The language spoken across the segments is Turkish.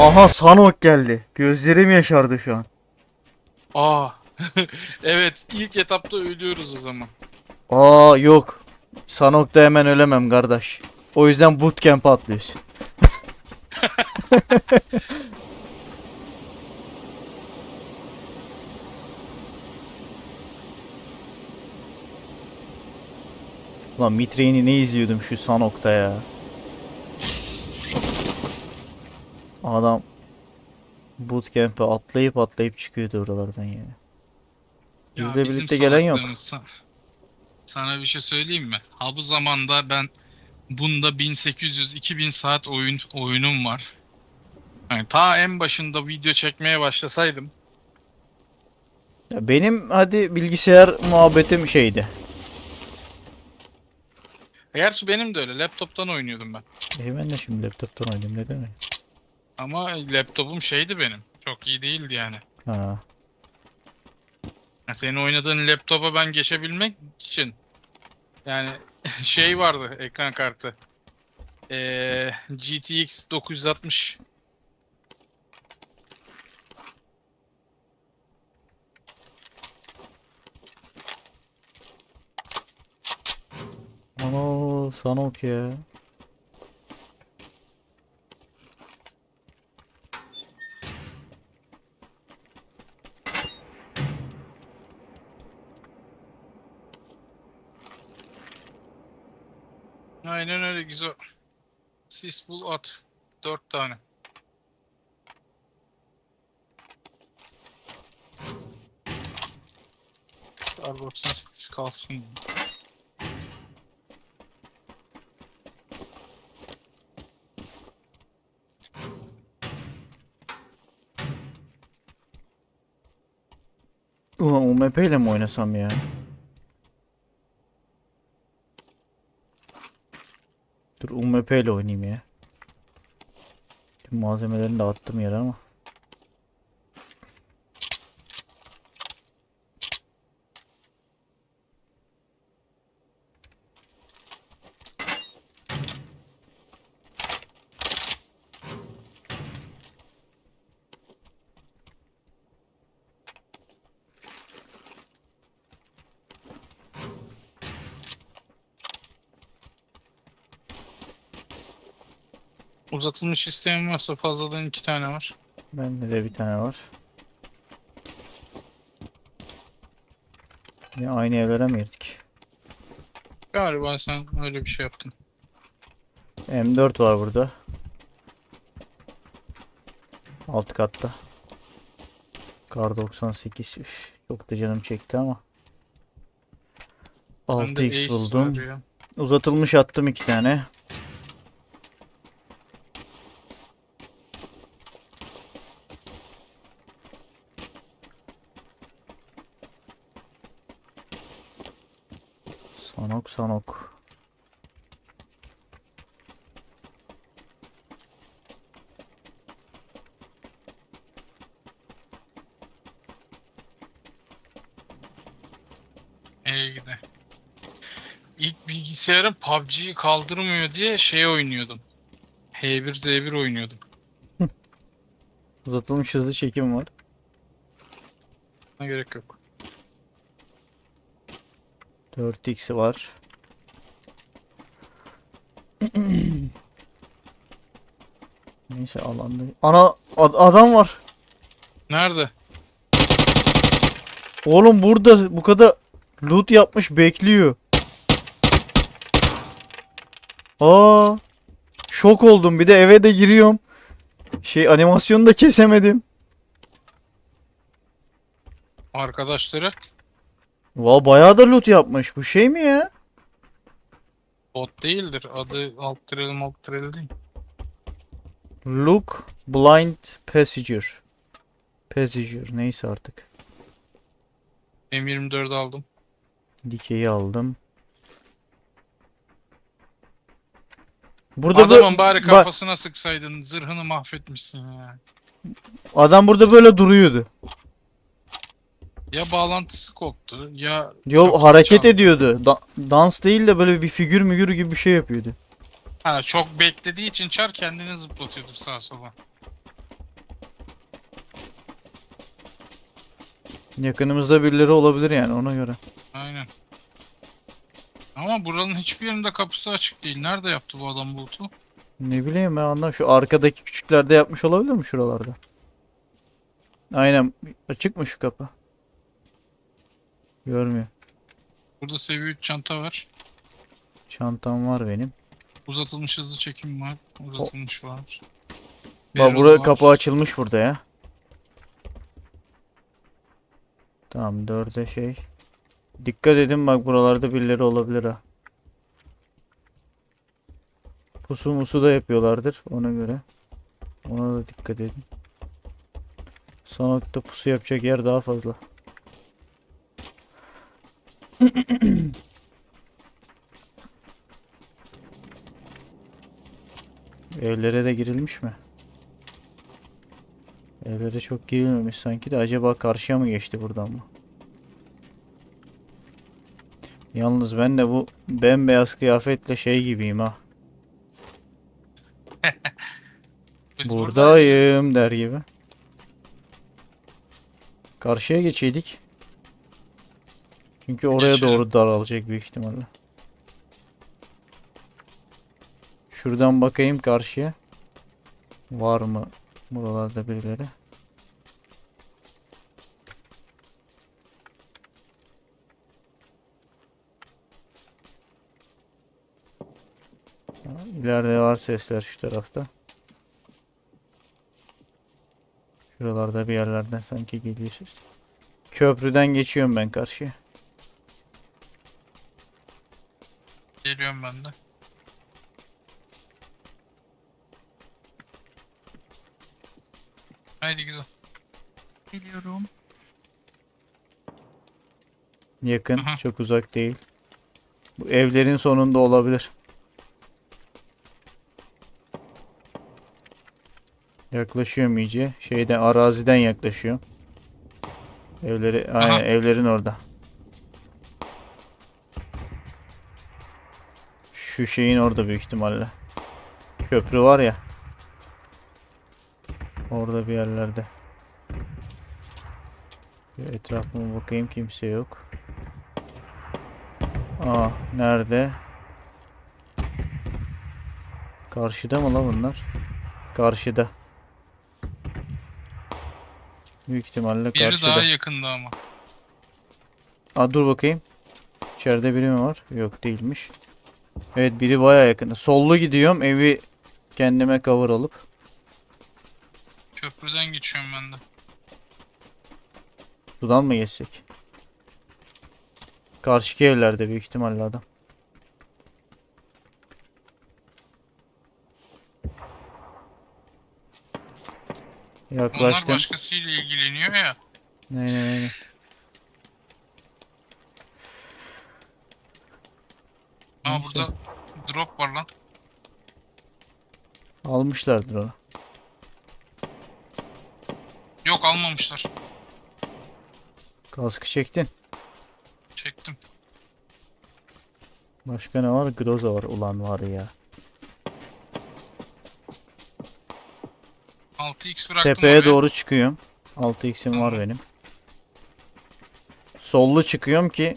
Aha Sanok geldi. Gözlerim yaşardı şu an. Aa. evet ilk etapta ölüyoruz o zaman. Aa yok. Sanok'ta hemen ölemem kardeş. O yüzden bootcamp'e atlıyoruz. Lan Mitrain'i ne izliyordum şu Sanok'ta ya. Adam bootcamp'e atlayıp atlayıp çıkıyordu oralardan yani. Ya Bizle birlikte gelen yok. salaklığımız sa- Sana bir şey söyleyeyim mi? Ha bu zamanda ben bunda 1800-2000 saat oyun oyunum var. Yani ta en başında video çekmeye başlasaydım Ya benim hadi bilgisayar muhabbetim şeydi. Gerçi benim de öyle. Laptop'tan oynuyordum ben. E ben de şimdi laptoptan oynuyorum ne demek? Ama laptopum şeydi benim. Çok iyi değildi yani. Ha. Ya senin oynadığın laptopa ben geçebilmek için yani şey vardı ekran kartı. Ee, GTX 960 Ana Sanok ya. Aynen öyle güzel. Sis bul at. 4 tane. Kar 98 kalsın. Ulan UMP ile mi oynasam ya? Dur UMP ile oynayayım ya. Tüm malzemelerini de attım yere ama. Uzatılmış isteyen varsa fazladan 2 tane var. Bende de bir tane var. Yine aynı evlere mi girdik? Galiba sen öyle bir şey yaptın. M4 var burada. Alt katta. Kar 98. Üf, çok da canım çekti ama. Bende 6x Ace buldum. ya. Uzatılmış attım iki tane. Sanok sanok. İyi gide. İlk bilgisayarım PUBG'yi kaldırmıyor diye şey oynuyordum. H1Z1 oynuyordum. Uzatılmış hızlı çekim var. Ne gerek yok. 4x var. Neyse alanda. Ana ad- adam var. Nerede? Oğlum burada bu kadar loot yapmış bekliyor. Aa! Şok oldum. Bir de eve de giriyorum. Şey animasyonu da kesemedim. Arkadaşları Va bayağı da loot yapmış. Bu şey mi ya? bot değildir. Adı alt tireli alt tireli değil. Look blind passenger. Passenger neyse artık. M24 aldım. Dikeyi aldım. Burada Adamın bari bak, kafasına sıksaydın zırhını mahvetmişsin ya. adam burada böyle duruyordu. Ya bağlantısı koptu ya... Yo hareket çaldı. ediyordu. Da- dans değil de böyle bir figür mügür gibi bir şey yapıyordu. Ha, çok beklediği için çar kendini zıplatıyordu sağa sola. Yakınımızda birileri olabilir yani ona göre. Aynen. Ama buranın hiçbir yerinde kapısı açık değil. Nerede yaptı bu adam bu loot'u? Ne bileyim ben anlam. Şu arkadaki küçüklerde yapmış olabilir mi şuralarda? Aynen. Açık mı şu kapı? Görmüyor. Burada seviye 3 çanta var. Çantam var benim. Uzatılmış hızlı çekim var. Uzatılmış var. Bak var. kapı açılmış burada ya. Tamam dörde şey. Dikkat edin bak buralarda birileri olabilir ha. Pusu musu da yapıyorlardır ona göre. Ona da dikkat edin. Sanokta pusu yapacak yer daha fazla. Evlere de girilmiş mi? Evlere çok girilmemiş sanki de acaba karşıya mı geçti buradan mı? Yalnız ben de bu bembeyaz kıyafetle şey gibiyim ha. Biz. Buradayım der gibi. Karşıya geçeydik. Çünkü oraya Geçelim. doğru daralacak büyük ihtimalle. Şuradan bakayım karşıya. Var mı buralarda birileri? Ha, İleride var sesler şu tarafta. Şuralarda bir yerlerden sanki geliyor ses. Köprüden geçiyorum ben karşıya. Geliyorum ben de. Haydi güzel. Geliyorum. Yakın, Aha. çok uzak değil. Bu evlerin sonunda olabilir. Yaklaşıyorum iyice. Şeyden, araziden yaklaşıyorum. Evleri, aynen evlerin orada. Şu şeyin orada büyük ihtimalle. Köprü var ya. Orada bir yerlerde. Etrafıma bakayım kimse yok. Aa nerede? Karşıda mı la bunlar? Karşıda. Büyük ihtimalle Biri karşıda. daha yakında ama. Aa dur bakayım. İçeride biri mi var? Yok değilmiş. Evet biri baya yakında. Sollu gidiyorum evi kendime cover alıp. Köprüden geçiyorum ben de. Sudan mı geçsek? Karşıki evlerde büyük ihtimalle adam. Onlar Yaklaştım. başkasıyla ilgileniyor ya. Aynen aynen. Aa Neyse. burada drop var lan. Almışlardır onu. Yok almamışlar. Kaskı çektin. Çektim. Başka ne var? Groza var. Ulan var ya. 6x bıraktım Tepeye oraya. doğru çıkıyorum. 6x'im var benim. Sollu çıkıyorum ki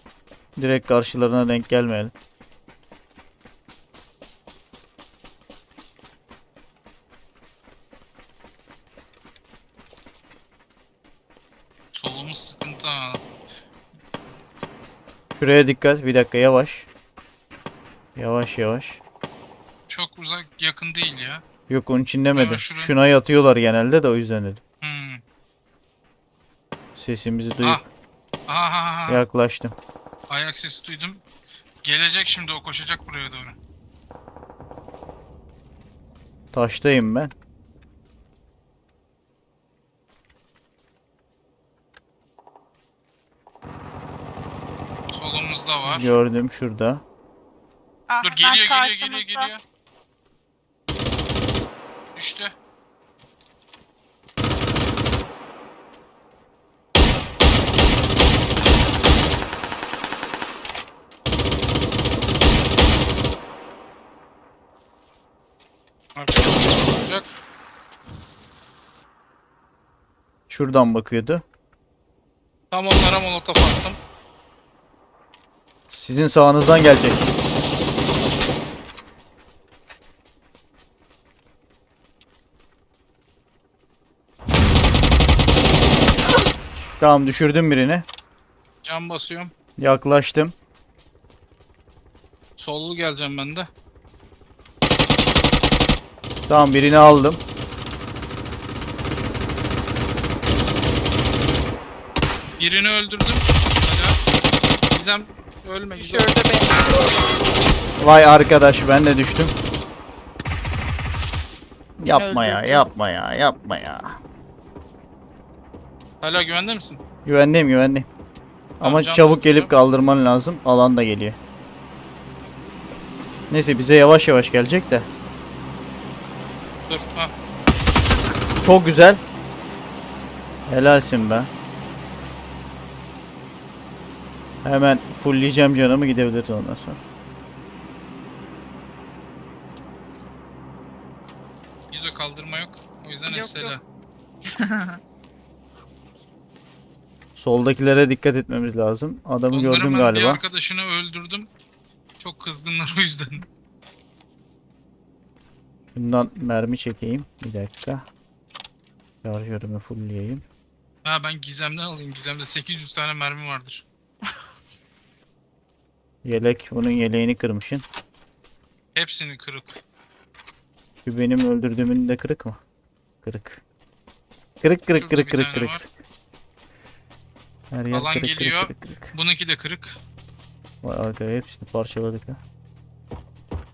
direkt karşılarına denk gelmeyelim. Solumuz sıkıntı ha. Şuraya dikkat. Bir dakika yavaş. Yavaş yavaş. Çok uzak yakın değil ya. Yok onun için demedim. şuraya- Şuna yatıyorlar genelde de o yüzden dedim. Hmm. Sesimizi duyup Ah. Aha, aha, aha. yaklaştım. Ayak sesi duydum. Gelecek şimdi o koşacak buraya doğru. Taştayım ben. Solumuzda var. Gördüm şurada. Ah, Dur ben geliyor geliyor karşımızda. geliyor geliyor. Düştü. Olacak. Şuradan bakıyordu. Tam onlara molotof attım. Sizin sağınızdan gelecek. Tamam düşürdüm birini. Cam basıyorum. Yaklaştım. Sollu geleceğim ben de. Tamam birini aldım. Birini öldürdüm. Hala. Gizem ölme Gizem. Düşürdü beni. Vay arkadaş ben de düştüm. Yapma ya yapma ya yapma ya. Hala güvende misin? Güvenliyim güvenliyim. Tamam, Ama can çabuk gelip kaldırman lazım. Alan da geliyor. Neyse bize yavaş yavaş gelecek de. Dur. Ha. Çok güzel. Helalsin be. Hemen fullleyeceğim canımı gidebiliriz ondan sonra. Bizde kaldırma yok. O yüzden Yok, Esela. Soldakilere dikkat etmemiz lazım. Adamı Onların gördüm ben bir galiba. arkadaşını öldürdüm. Çok kızgınlar o yüzden. Bundan mermi çekeyim. Bir dakika. Şarjörümü fullleyeyim. Ha ben Gizem'den alayım. Gizem'de 800 tane mermi vardır. Yelek. Bunun yeleğini kırmışsın. Hepsini kırık. Şu benim öldürdüğümün de kırık mı? Kırık. Kırık kırık Şurada kırık kırık kırık. var. Her yer Alan kırık kırık geliyor. kırık kırık. Bununki de kırık. Vay arkaya hepsini parçaladık ha.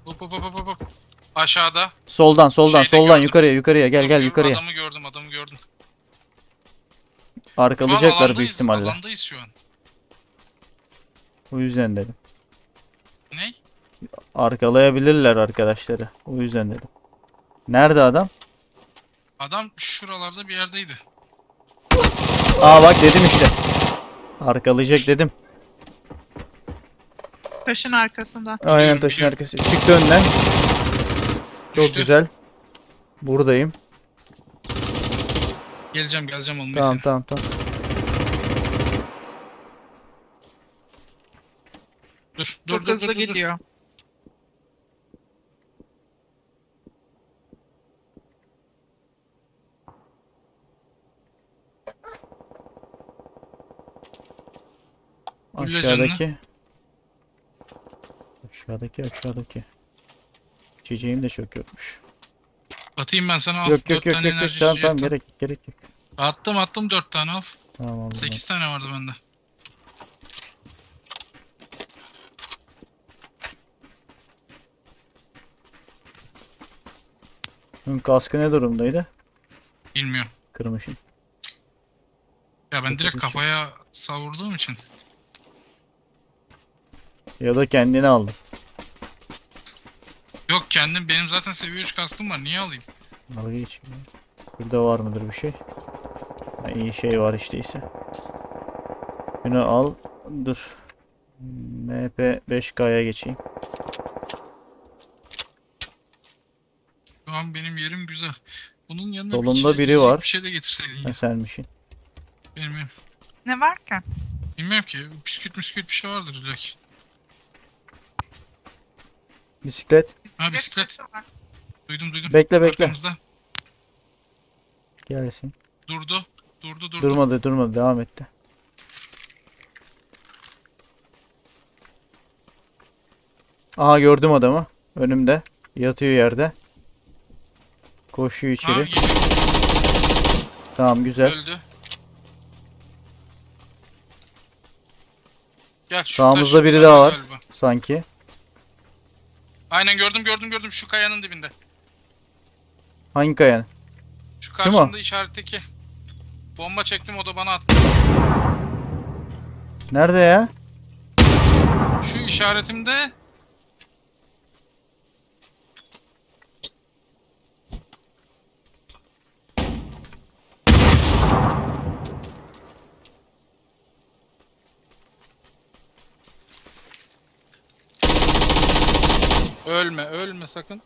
Hop hop hop hop hop. Aşağıda. Soldan soldan Şeyde soldan gördüm. yukarıya yukarıya gel gel yukarıya. Adamı gördüm adamı gördüm. Şu an Arkalayacaklar büyük alandayız, ihtimalle. Alandayız şu an. O yüzden dedim. Ne? Arkalayabilirler arkadaşları. O yüzden dedim. Nerede adam? Adam şuralarda bir yerdeydi. Aa bak dedim işte. Arkalayacak dedim. Taşın arkasında. Aynen taşın arkası. Çıktı önden. Çok Düştü. güzel. Buradayım. Geleceğim geleceğim olmayı Tamam seni. tamam tamam. Dur dur Çok dur hızlı dur, dur, dur. gidiyor. Aşağıdaki. Aşağıdaki aşağıdaki. İçeceğim de çok yokmuş. Atayım ben sana al. Yok yok 4 yok tane yok yok enerji tamam içeceği tamam attım. gerek gerek yok. Attım attım 4 tane al. Tamam aldım. 8 tane vardı bende. Bunun kaskı ne durumdaydı? Bilmiyorum. Kırmışım. Ya ben Çok direkt iyi. kafaya savurduğum için. Ya da kendini aldım. Yok kendim benim zaten seviye 3 kaskım var. Niye alayım? Al geç. Burada var mıdır bir şey? Ha, iyi şey var işteyse. Bunu al. Dur. MP 5K'ya geçeyim. Şu an benim yerim güzel. Bunun yanına Solunda içecek biri yiyecek var. Bir şey de getirseydin Ha ya. senmişin. Bilmiyorum. Ne var ki? Bilmiyorum ki. Bisküvit bisküvit bir şey vardır illa ki. Bisiklet. Ha bisiklet. Duydum duydum. Bekle bekle. Arkamızda. Gelsin. Durdu. Durdu durdu. Durmadı durmadı devam etti. Aha gördüm adamı. Önümde. Yatıyor yerde. Koşuyor Ha, içeri. geliyor. Tamam güzel. Öldü. Gel şu Sağımızda taş biri daha var. galiba. Sanki. Aynen gördüm gördüm gördüm şu kayanın dibinde. Hangi kayanın? Şu mu? karşımda işaretteki. Bomba çektim o da bana attı. Nerede ya? Şu işaretimde Ölme, ölme sakın.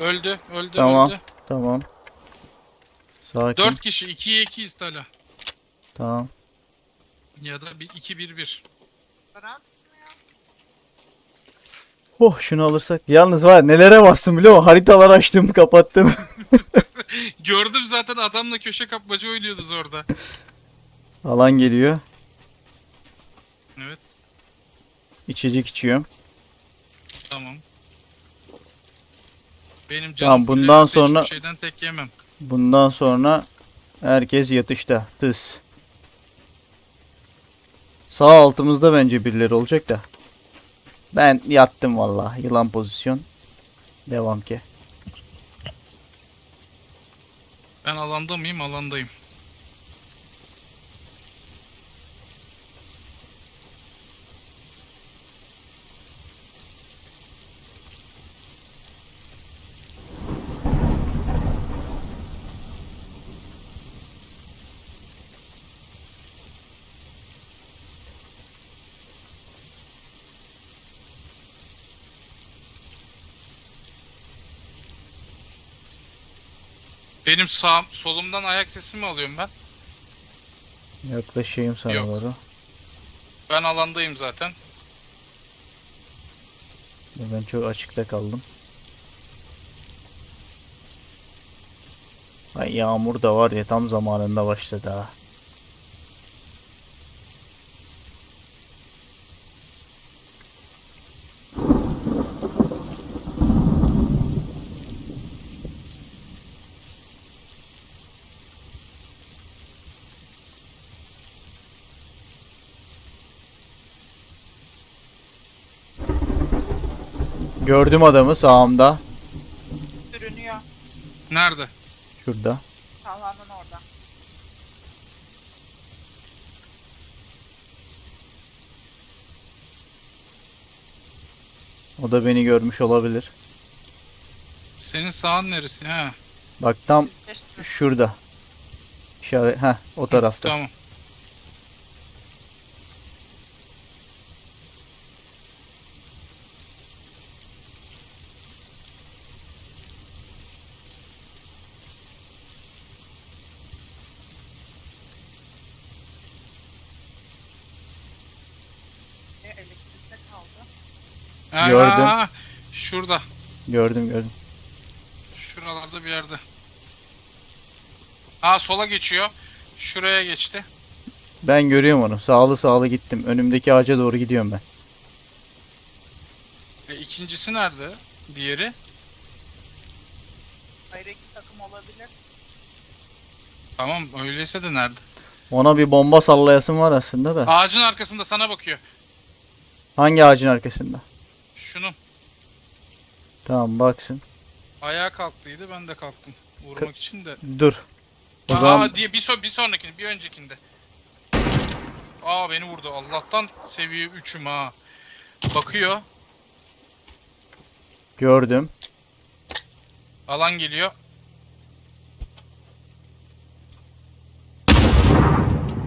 Öldü, öldü, Tamam. öldü. Tamam. Sakin. 4 kişi 2'ye 2 istala. Tamam. Ya da bir 2-1-1. Baran. Oh şunu alırsak. Yalnız var nelere bastım biliyor musun? Haritalar açtım kapattım. Gördüm zaten adamla köşe kapmaca oynuyordunuz orada. Alan geliyor. Evet İçecek içiyorum. tamam. Benim canım Tamam, bundan sonra- şeyden tek yemem. Bundan sonra herkes yatışta. Tıs. Sağ altımızda bence birileri olacak da. Ben yattım vallahi. Yılan pozisyon. Devam ki. Ben alanda mıyım? Alandayım. Benim sağ solumdan ayak sesimi alıyorum ben. Yaklaşayım sana Yok. doğru. Ben alandayım zaten. Ben çok açıkta kaldım. Ay yağmur da var ya tam zamanında başladı ha. Gördüm adamı sağımda. Sürünüyor. Nerede? Şurada. Sağlanın orada. O da beni görmüş olabilir. Senin sağın neresi? Ha. Bak tam şurada. İşaret, heh, o tarafta. Tamam. E, Elektrikte kaldı. Ha, Gördüm. ha, ha. Şurada. Gördüm gördüm. Şuralarda bir yerde. Ha sola geçiyor. Şuraya geçti. Ben görüyorum onu. Sağlı sağlı gittim. Önümdeki ağaca doğru gidiyorum ben. E, ikincisi nerede? Diğeri. Ayrı iki takım olabilir. Tamam öyleyse de nerede? Ona bir bomba sallayasım var aslında da. Ağacın arkasında sana bakıyor. Hangi ağacın arkasında? Şunun. Tamam baksın. Ayağa kalktıydı ben de kalktım. Vurmak için de. Dur. O Aa, zaman diye bir, so bir sonrakinde, bir öncekinde. Aa beni vurdu. Allah'tan seviye 3'üm ha. Bakıyor. gördüm. Alan geliyor.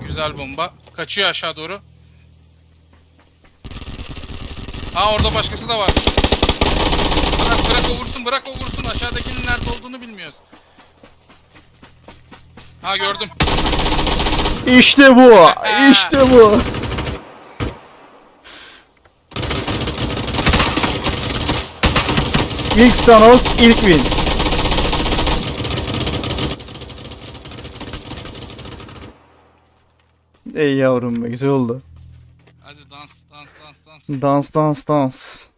Güzel bomba. Kaçıyor aşağı doğru. Ha orada başkası da var. Bırak o vursun bırak o vursun. Aşağıdakinin nerede olduğunu bilmiyoruz. Ha gördüm. İşte bu. İşte bu. İlk Stanok, ilk win. Ey yavrum be güzel oldu. Hadi dans dans dans dans. Dans dans dans.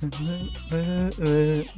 Mm-hmm.